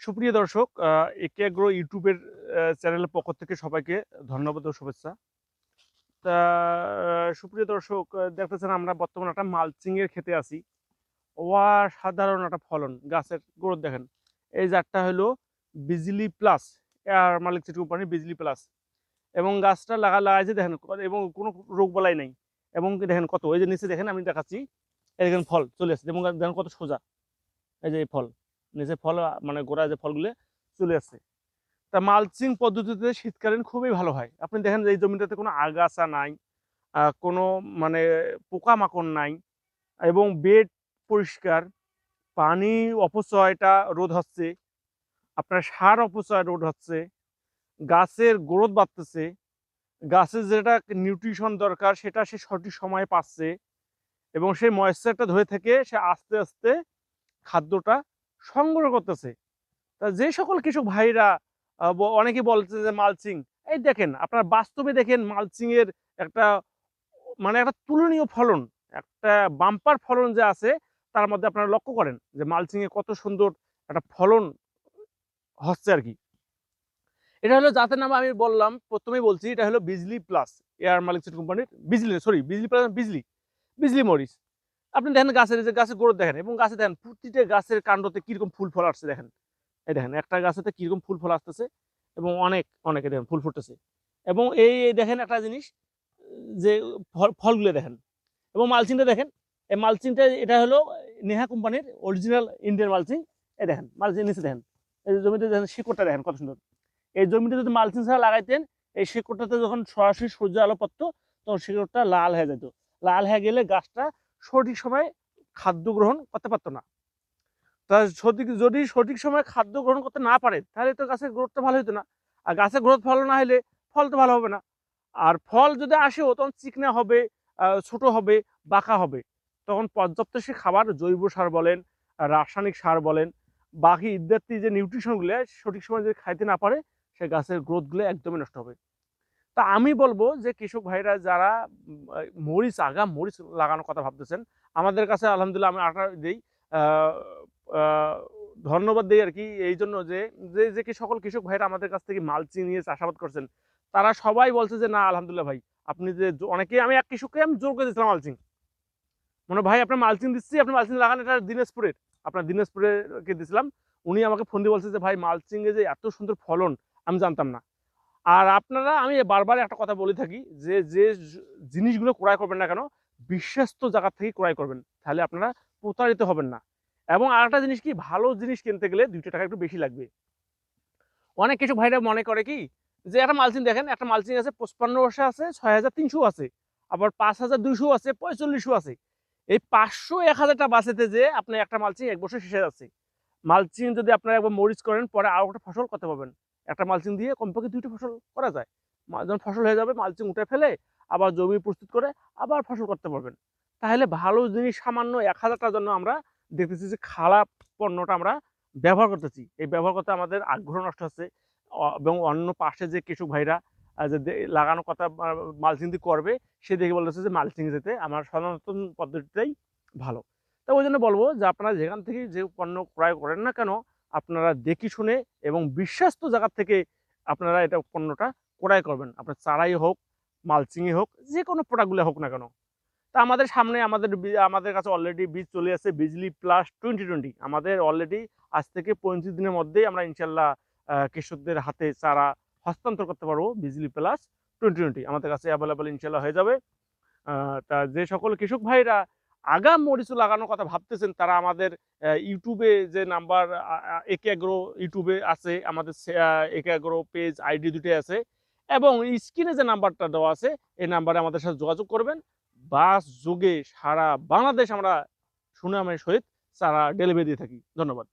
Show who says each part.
Speaker 1: সুপ্রিয় দর্শক একে আগ্রো ইউটিউবের চ্যানেলের পক্ষ থেকে সবাইকে ধন্যবাদ ও শুভেচ্ছা। তা সুপ্রিয় দর্শক দেখতেছেন আমরা বর্তমানে একটা মালচিং এর খেতে আছি। অসাধারণ একটা ফলন, গাছের গ্রোথ দেখেন। এই জাতটা হলো বিজলি প্লাস এয়ার মালিক কোম্পানি বিজলি প্লাস। এবং গাছটা লাগা লাগাইছে দেখেন এবং কোনো রোগ বালাই নাই। এবং দেখেন কত এই যে নিচে দেখেন আমি দেখাচ্ছি, এই দেখেন ফল চলে আসছে। এবং দেখেন কত সোজা, এই যে এই ফল। নিচে ফল মানে গোড়া যে ফলগুলো চলে আসছে তা মালচিং পদ্ধতিতে শীতকালীন খুবই ভালো হয়। আপনি দেখেন যে এই জমিটাতে কোনো আগাছা নাই কোনো মানে পোকামাকড় নাই এবং বেড পরিষ্কার, পানি অপচয়টা রোধ হচ্ছে, আপনার সার অপচয় রোধ হচ্ছে, গাছের গ্রোথ বাড়তেছে গাছের যেটা নিউট্রিশন দরকার সেটা সে সঠিক সময়ে পাচ্ছে এবং সেই ময়েশ্চারটা ধরে থেকে সে আস্তে আস্তে খাদ্যটা সংগ্রহ করতেছে। তা যে সকল কৃষক ভাইরা অনেকে বলছে যে মালচিং, এই দেখেন আপনার বাস্তবে দেখেন মালচিং এর একটা মানে একটা তুলনীয় ফলন, একটা বাম্পার ফলন যে আছে, তার মধ্যে আপনারা লক্ষ্য করেন যে মালচিং এ কত সুন্দর একটা ফলন হচ্ছে আর কি। এটা হলো জাতের নাম আমি বললাম, প্রথমেই বলছি, এটা হলো বিজলি প্লাস এয়ার মালিক কোম্পানির, বিজলি সরি, বিজলি প্লাস বিজলি বিজলি মরিচ। আপনি দেখেন গাছের যে গাছের গ্রোথ দেখেন, এবং গাছে দেখেন প্রতিটা গাছের কাণ্ডতে কীরকম ফুল ফল আসছে দেখেন। এই দেখেন, একটা গাছেতে কীরকম ফুল ফল আসতেছে, এবং অনেক, অনেকে দেখেন ফুল ফুটতেছে। এবং এই দেখেন একটা জিনিস, যে ফল, ফলগুলো দেখেন। এবং মালচিংটা দেখেন, এই মালচিংটা, এটা হলো নেহা কোম্পানির অরিজিনাল ইন্ডিয়ান মালচিং। এই দেখেন, মালচিং নিচে দেখেন, এই জমিতে দেখেন শিকড়টা দেখেন কত সুন্দর। এই জমিতে যদি মালচিং ছাড়া লাগাইতেন, এই শিকড়টাতে যখন সরাসরি সূর্য আলো পড়তো, তখন শিকড়টা লাল হয়ে যেত লাল হয়ে গেলে গাছটা সঠিক সময়ে খাদ্য গ্রহণ করতে পারতো না। তা সঠিক যদি সঠিক সময়ে খাদ্য গ্রহণ করতে না পারে, তাহলে তো গাছের গ্রোথটা ভালো হতো না। আর গাছের গ্রোথ ভালো না হলে ফল তো ভালো হবে না। আর ফল যদি আসেও, তখন চিকনা হবে ছোট হবে, বাঁকা হবে। তখন পর্যাপ্ত সে খাবার, জৈব সার বলেন, রাসায়নিক সার বলেন, বাকি ইত্যাদি যে নিউট্রিশনগুলো সঠিক সময় যদি খাইতে না পারে, সে গাছের গ্রোথগুলো একদমই নষ্ট হবে। তা আমি বলব যে কৃষক ভাইরা যারা মরিচ আগা মরিচ লাগানোর কথা ভাবতেছেন, আমাদের কাছে আলহামদুলিল্লাহ আমি আটা দিই ধন্যবাদ দিই আর কি এই জন্য যে যে যে কি সকল কৃষক ভাইরা আমাদের কাছ থেকে মালচিং নিয়ে চাষাবাদ করছেন, তারা সবাই বলছে যে, না, আলহামদুলিল্লাহ ভাই, আপনি যে অনেকে আমি এক কৃষককে আমি জোর করে দিয়েছিলাম মালচিং মানে ভাই, আপনার মালচিং দিচ্ছি, আপনি মালচিং লাগান, এটা দিনাজপুরের, আপনার দিনাজপুরের কে দিয়েছিলাম উনি আমাকে ফোন দিয়ে বলছে যে, ভাই মালচিং এ যে এত সুন্দর ফলন, আমি জানতাম না। আর আপনারা, আমি বারবার একটা কথা বলে থাকি যে যে জিনিসগুলো ক্রয় করবেন না কেন, বিশ্বস্ত জায়গা থেকে ক্রয় করবেন। তাহলে আপনারা প্রতারিত হবেন না। এবং আরেকটা জিনিস কি, ভালো জিনিস কিনতে গেলে দুইটা টাকা একটু বেশি লাগবে। অনেক কিছু ভাইরা মনে করে কি, যে একটা মালচিং দেখেন, একটা মালচিং আছে পঁচপান্ন বর্ষে আছে ছয় হাজার তিনশো আছে। আবার পাঁচ হাজার দুইশো আছে পঁয়তাল্লিশশো আছে। এই পাঁচশো এক হাজারটা বাঁচাতে যে আপনার একটা মালচিং এক বছর শেষে যাচ্ছে। মালচিং যদি আপনারা একবার মরিচ করেন, পরে আরও একটা ফসল করতে পারবেন। একটা মালচিং দিয়ে কমপক্ষে দুইটা ফসল করা যায়। যখন ফসল হয়ে যাবে, মালচিং উঠে ফেলে আবার জমি প্রস্তুত করে আবার ফসল করতে পারবেন। তাহলে ভালো জিনিস সামান্য এক হাজারটার জন্য আমরা দেখতেছি যে খারাপ পণ্যটা আমরা ব্যবহার করতেছি। এই ব্যবহার করতে আমাদের আগ্রহ নষ্ট হচ্ছে। এবং অন্য পাশে যে কৃষক ভাইরা যে লাগানো কথা মালচিং দিয়ে করবে, সে দেখে বলতেছে যে মালচিং যেতে আমার সনাতন পদ্ধতিটাই ভালো। তো ওই জন্য বলব যে আপনারা যেখান থেকে যে পণ্য ক্রয় করেন না কেন আপনারা দেখি শুনে এবং বিশ্বাস্ত জায়গা থেকে আপনারা এটা পণ্যটা ক্রয় করবেন। আপনার চারাই হোক, মালচিংই হোক, যে কোনো প্রোডাক্টগুলো হোক না কেন। তা আমাদের সামনে আমাদের আমাদের কাছে অলরেডি বীজ চলে আসে বিজলি প্লাস টোয়েন্টি টোয়েন্টি আমাদের অলরেডি আজ থেকে পঁয়ত্রিশ দিনের মধ্যেই আমরা ইনশাল্লাহ কৃষকদের হাতে চারা হস্তান্তর করতে পারব বিজলি প্লাস টোয়েন্টি টোয়েন্টি আমাদের কাছে অ্যাভেলেবল ইনশাল্লাহ হয়ে যাবে। তা যে সকল কৃষক ভাইরা আগাম মরিচ লাগানোর কথা ভাবতেছেন, তারা আমাদের ইউটিউবে যে নাম্বার একে ইউটিউবে আছে, আমাদের একে এগ্রো পেজ আইডি দুটি আছে, এবং স্ক্রিনে যে নাম্বারটা দেওয়া আছে, এই নাম্বারে আমাদের সাথে যোগাযোগ করবেন। বাস যুগে সারা বাংলাদেশ আমরা সুনামের সহিত সারা ডেলিভারি দিয়ে থাকি। ধন্যবাদ।